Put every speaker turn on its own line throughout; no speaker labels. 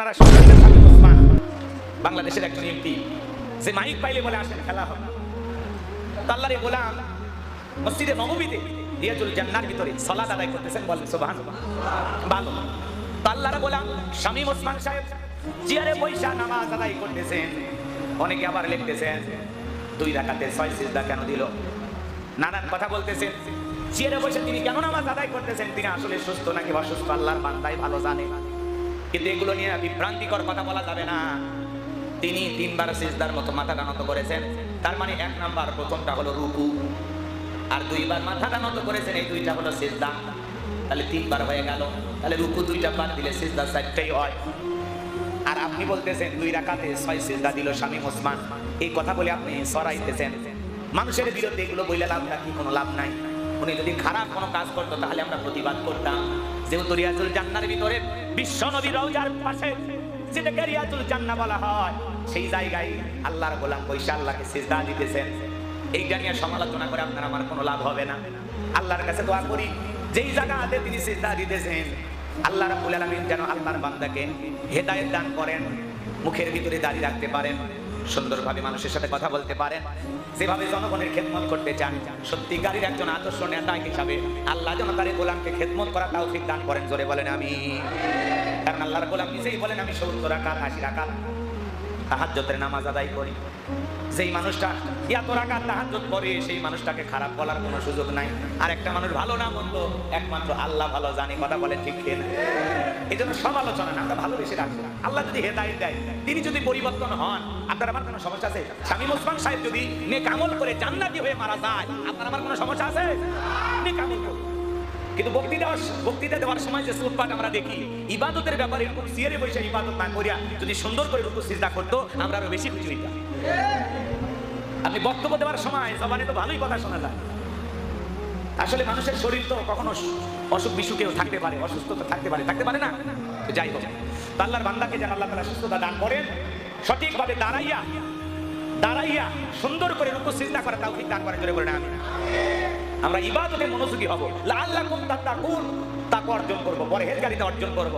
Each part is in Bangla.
আপনারা ওসমান বাংলাদেশের একজন এমপি যে মাইক পাইলে বলে আসেন, খেলা হবে তাল্লারে গোলাম মসজিদে নবমীতে রিয়াজুল জান্নার ভিতরে সলাত আদায় করতেছেন বলেন সুবহান ভালো। তো আল্লাহর গোলাম শামীম ওসমান সাহেব চেয়ারে পয়সা নামাজ আদায় করতেছেন। অনেকে আবার লিখতেছেন, দুই রাকাতে ছয় সিজদা কেন দিল? নানান কথা বলতেছেন। চেয়ারে বসে তিনি কেন নামাজ আদায় করতেছেন? তিনি আসলে সুস্থ নাকি অসুস্থ? আল্লাহর বান্দাই ভালো জানে। কিন্তু এগুলো নিয়ে বিভ্রান্তিকর কথা বলা যাবে না। তিনি তিনবার সিজদার মতো মাথা নত করেছেন। তার মানে এক নাম্বার, প্রথমটা হলো রুকু। আর দুইবার মাথা নত করেছেন, এই দুইটা হলো সিজদা। তাহলে তিনবার হয়ে গেল। তাহলে রুকু দুইটা বাদ দিলে সিজদা চারটেই হয়। আর আপনি বলতেছেন, দুই রাকাতে ছয় সিজদা দিল স্বামী ওসমান। এই কথা বলে আপনি সরাইতেছেন। মানুষের বিরুদ্ধে এগুলো বইলে লাভ নাকি কোনো লাভ নাই। উনি যদি খারাপ কোনো কাজ করতো, তাহলে আমরা প্রতিবাদ করতাম। যেহেতু রিয়াজুল জান্নার ভিতরে বিশ্ব নবী রওজার পাশে যেটাকে রিয়াজুল জান্না বলা হয়, সেই জায়গায় আল্লাহর গোলাম পয়সা আল্লাহকে সিজদা দিতেছেন। এইটা নিয়ে সমালোচনা করে আপনার আমার কোনো লাভ হবে না। আল্লাহর কাছে দোয়া করি, যেই জায়গাতে তিনি সিজদা দিতেছেন, আল্লাহ রাব্বুল আলামিন যেন আল্লাহর বান্দাকে হেদায়েত দান করেন, মুখের ভিতরে দাঁড়িয়ে রাখতে পারেন। সুন্দরভাবে মানুষের সাথে কথা বলতে পারেন। যেভাবে জনগণের খেদমত করতে চান, সত্যিকারীর একজন আদর্শ নেতা হিসাবে আল্লাহ যেন গোলামকে খেদমত করা তাও ঠিক দান করেন, জোরে বলেন আমি কারণ আল্লাহর গোলাম নিজেই বলেন, আমি সত্তর রাকাত, আশি রাকাত তাহাজ্জতের নামাজ আদায় করি। যেই মানুষটা এত রাকাত তাহাজ্জত করে সেই মানুষটাকে খারাপ বলার কোনো সুযোগ নাই। আর একটা মানুষ ভালো না মন্দ, একমাত্র আল্লাহ ভালো, জানে কথা বলে ঠিক খেয়ে এই জন্য সমালোচনা না, আমরা ভালোবেসে রাখব আল্লাহ যদি হেদায়েত দেয়, তিনি যদি পরিবর্তন হন, আপনার আমার কোনো সমস্যা আছে? শামীম ওসমান সাহেব যদি নেক আমল করে জান্নাতি হয়ে মারা যায়, আপনার আমার কোনো সমস্যা আছে? নেক করুন। কিন্তু বক্তৃতা বক্তৃতা দেওয়ার সময় যে সুটপাট আমরা দেখি, ইবাদতের ব্যাপারে এরকম সিয়ারে বসে ইবাদত না করিয়া যদি সুন্দর করে রুকু সিজদা করতো, আমরা আরও বেশি খুশি হইতাম। আপনি বক্তব্য দেওয়ার সময় জবানে তো ভালোই কথা শোনা যায়। আসলে মানুষের শরীর তো কখনো অসুখ বিসুখেও থাকতে পারে অসুস্থ তো থাকতে পারে থাকতে পারে না? যাই হোক তো আল্লাহর বান্দাকে যেন আল্লাহ তালা সুস্থতা দান করেন, সঠিকভাবে দাঁড়াইয়া দাঁড়াইয়া সুন্দর করে রুকু সিজদা করা তাও দান করেন জোরে বলেন আমি আমরা ইবাদতে মনোযোগী হব। লাআল্লাকুম তাত্তাকুন, তাকওয়া অর্জন করব, পরহেজগারিতা অর্জন করব।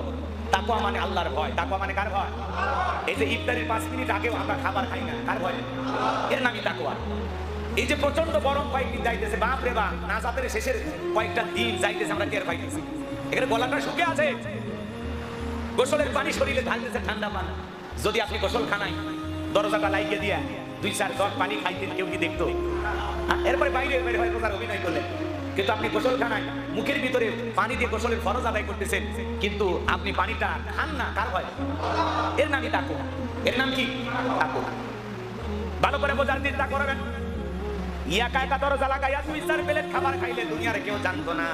তাকওয়া মানে আল্লাহর ভয়, তাকওয়া মানে কার ভয়? এই যে ইফতারের পাঁচ মিনিট আগেও আমরা খাবার খাই না, কার ভয়? এর নামই তাকওয়া। এই যে প্রচণ্ড গরম কয়েকদিন যাইতেছে, বাপ রে বাপ, নাজাতের শেষের কয়েকটা দিন যাইতেছে আমরা টের পাইতেছি। এখানে গলাটা শুকে আছে। গোসলের পানি শরীরে ঢালতেছে ঠান্ডা পানি। যদি আপনি গোসল খানাই দরজাটা লাইকে দিয়া। দুই চার জগ পানি খাইতেন কেউ কি দেখতো? হ্যাঁ, এরপরে বাইরে বের হয়ে রোজার অভিনয় করলেন। কিন্তু আপনি গোসল খানায় মুখের ভিতরে পানি দিয়ে গোসলের ফরজ আদায় করতেছেন কিন্তু আপনি পানিটা খান না কার হয়? এর নামই তাকু এর নাম কি? তাকু ভালো করে বোঝার চেষ্টা করবেন। ইয়াকা একা দরজা লাগাইয়া দুই চার প্লেট খাবার খাইলে দুনিয়ার কেউ জানতো না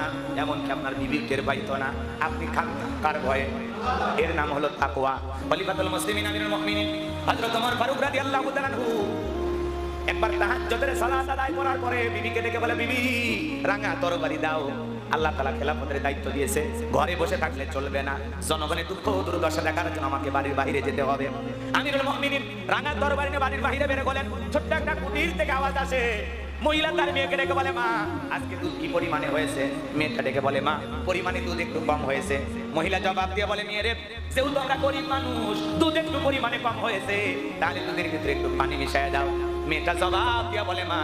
এমনকি আপনার বিবির টের পাইতো না। আপনি খান কার ভয়ে? এর নাম হলো তাকওয়া। খলিফাতুল মুসলিমিন আমিরুল মুমিনিন। দাও। আল্লাহ তালা দায়িত্ব দিয়েছে। ঘরে বসে থাকলে চলবে না। জনগণের দুঃখ দুর্দশা দেখার জন্য আমাকে বাড়ির বাইরে যেতে হবে। মুমিনিন রাঙা তরবারি বাড়ির বাইরে বের গেলেন ছোট্ট একটা কুটির থেকে আওয়াজ আসে। মহিলা তার মেয়েকে ডেকে বলে, মা, আজকে দুধ কি পরিমাণে হয়েছে? মেয়েটা ডেকে বলে, মা, পরিমাণে দুধ একটু কম হয়েছে। মহিলা জবাব দিয়ে বলে মেয়ে রে যেহেতু আমরা গরিব মানুষ, দুধ একটু পরিমাণে কম হয়েছে, তাহলে দুধের ভিতরে একটু পানি মিশায় দাও। মেয়েটা জবাব দিয়া বলে মা,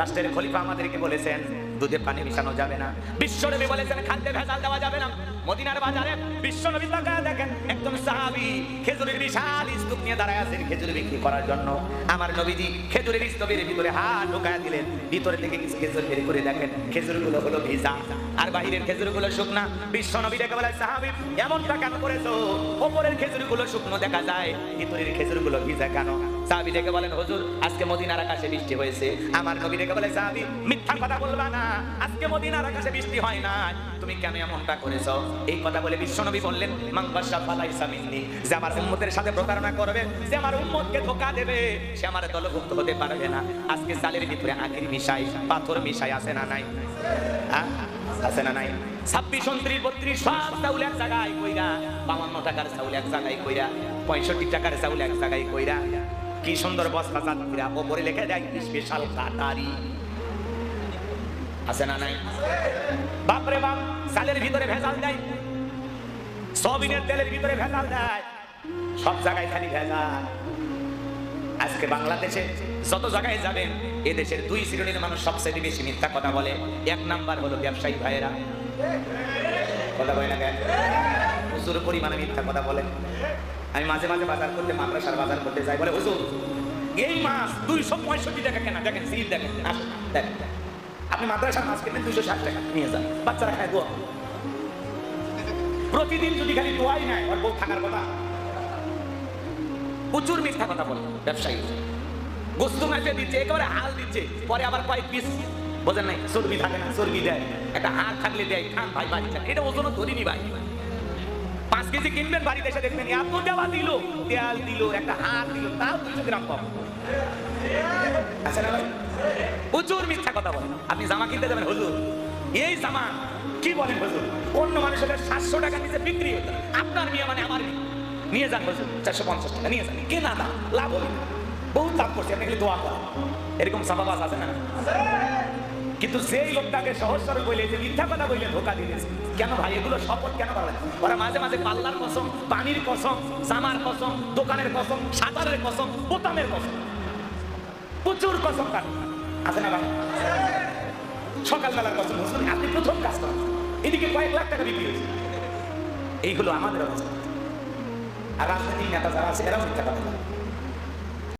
রাষ্ট্রের খলিফা আমাদেরকে বলেছেন দুধে পানি মিশানো যাবে না। বিশ্বনবী বলেছেন, খাদ্যে ভেজাল দেওয়া যাবে না। মদিনার বাজারে বিশ্বনবী তাকায় দেখেন, একজন সাহাবী খেজুরের বিশাল স্তূপ নিয়ে দাঁড়ায় আছেন খেজুর বিক্রি করার জন্য। আমার নবীজি খেজুরের স্তূপের ভিতরে হাত ঢোকায় দিলেন। ভিতরে থেকে কিছু খেজুর বের করে দেখেন, খেজুরগুলো হলো ভিজা। আর বাহিরের খেজুরগুলো শুকনা। বিশ্বনবী ডেকে বলে, সাহাবী, এমনটা কেন করেছ? ওপরের খেজুরগুলো শুকনো দেখা যায়, ভিতরের খেজুরগুলো ভিজা কেন? সাহাবী ডেকে বলেন, হুজুর, আজকে মদিনার আকাশে বৃষ্টি হয়েছে। আমার নবী ডেকে বলে, সাহাবী, মিথ্যা কথা বলবা না। আজকে মদিনার আকাশে বৃষ্টি হয় না তুমি কেন এমনটা করেছ? এই কথা বলে বিশ্বনবী বললেন মাংবাসা ফালাইসা মিন্নি। যে আমার উম্মতের সাথে প্রতারণা করবে, যে আমার উম্মতকে ধোকা দেবে, সে আমার দলভুক্ত হতে পারবে না। আজকে সালের ভিতরে আখির মিশাই, পাথর মিশাই আছে না নাই? আছে না নাই? ছাব্বিশ, উনত্রিশ, বত্রিশ, সব চাউল এক জায়গায় কইরা, বাউান্ন টাকার চাউল এক জায়গায় কইরা, পঁয়ষট্টি টাকার চাউল এক জায়গায় কইরা কি সুন্দর বস্তা চাঁদা ওপরে লেখে দেয়, স্পেশাল কাটারি। আছে না নাই? বাপরে বাপ, চালের ভিতরে ভেজাল দেয়। সবিনের তেলের ভিতরে ভেজাল দেয়। সব জায়গায় খালি ভেজা আজকে বাংলাদেশে যত জায়গায় যাবেন এ দেশের দুই শ্রেণির মানুষ সবচেয়ে বেশি মিথ্যা কথা বলে। এক নাম্বার হলো ব্যবসায়ী ভাইয়েরা। কথা বলে না কেন? প্রচুর পরিমাণে মিথ্যা কথা বলে। আমি মাঝে মাঝে বাজার করতে, মাদ্রাসার বাজার করতে যাই, বলে, হুজুর, এই মাছ দুইশো পঁয়ষট্টি টাকা কেনা। দেখেন সিট দেখেন দেখেন আপনি মাদ্রাসার মাছ কিনবেন, দুইশো ষাট টাকা। নিয়ে যান। বাচ্চারা খায়, দোয়া প্রতিদিন যদি খালি দোয়াই নাই ওর বউ থাকার কথা। প্রচুর মিথ্যা কথা বলে ব্যবসায়ী। গোস্ত মাছে দিচ্ছে, একেবারে হাল দিচ্ছে, পরে আবার কয়েক পিস বোঝেন নাই? চর্বি থাকে না, চর্বি দেয়। একটা হাড় থাকলে দেয়, খান, ভাই খান এটা ওজন ধরিনি ভাই। পাঁচ কেজি কিনবেন, বাড়িতে এসে দেখবেন এত দেওয়া দিল, দেয়াল দিল, একটা হাড় দিল, তাও দুশো গ্রাম না, ভাই? প্রচুর মিথ্যা কথা বলে আপনি জামা কিনতে যাবেন, হুজুর। এই জামা কি বলেন, হুজুর? অন্য মানুষের সাতশো টাকা নিচে বিক্রি হতো আপনার মেয়ে মানে আমার নিয়ে যান, হুজুর, চারশো পঞ্চাশ টাকা, নিয়ে যান। কেনা দাম, লাভ হবে না। বহুত লাভ করছে, আপনি দোয়া করেন। এরকম সাবাবাস আছে না? কিন্তু সেই লোকটাকে সহজ সরল বলে যে মিথ্যা কথা বললে ধোকা দিয়েছে। কেন ভাই, এগুলো শপথ কেন পারলেন ওরা মাঝে মাঝে পাল্লার কসম, পানির কসম জামার কসম, দোকানের কসম, সাঁতারের কসম, বোতামের কসম। প্রচুর কসম কাট আছে না ভাই? সকালবেলার কসম। হুজুর আপনি প্রথম কাজ করেন। এদিকে কয়েক লাখ টাকা বিক্রি হয়েছে। এইগুলো আমাদের অবস্থা। আর রাজনৈতিক নেতা যারা আছে, এরাও মিথ্যা কথা বলে।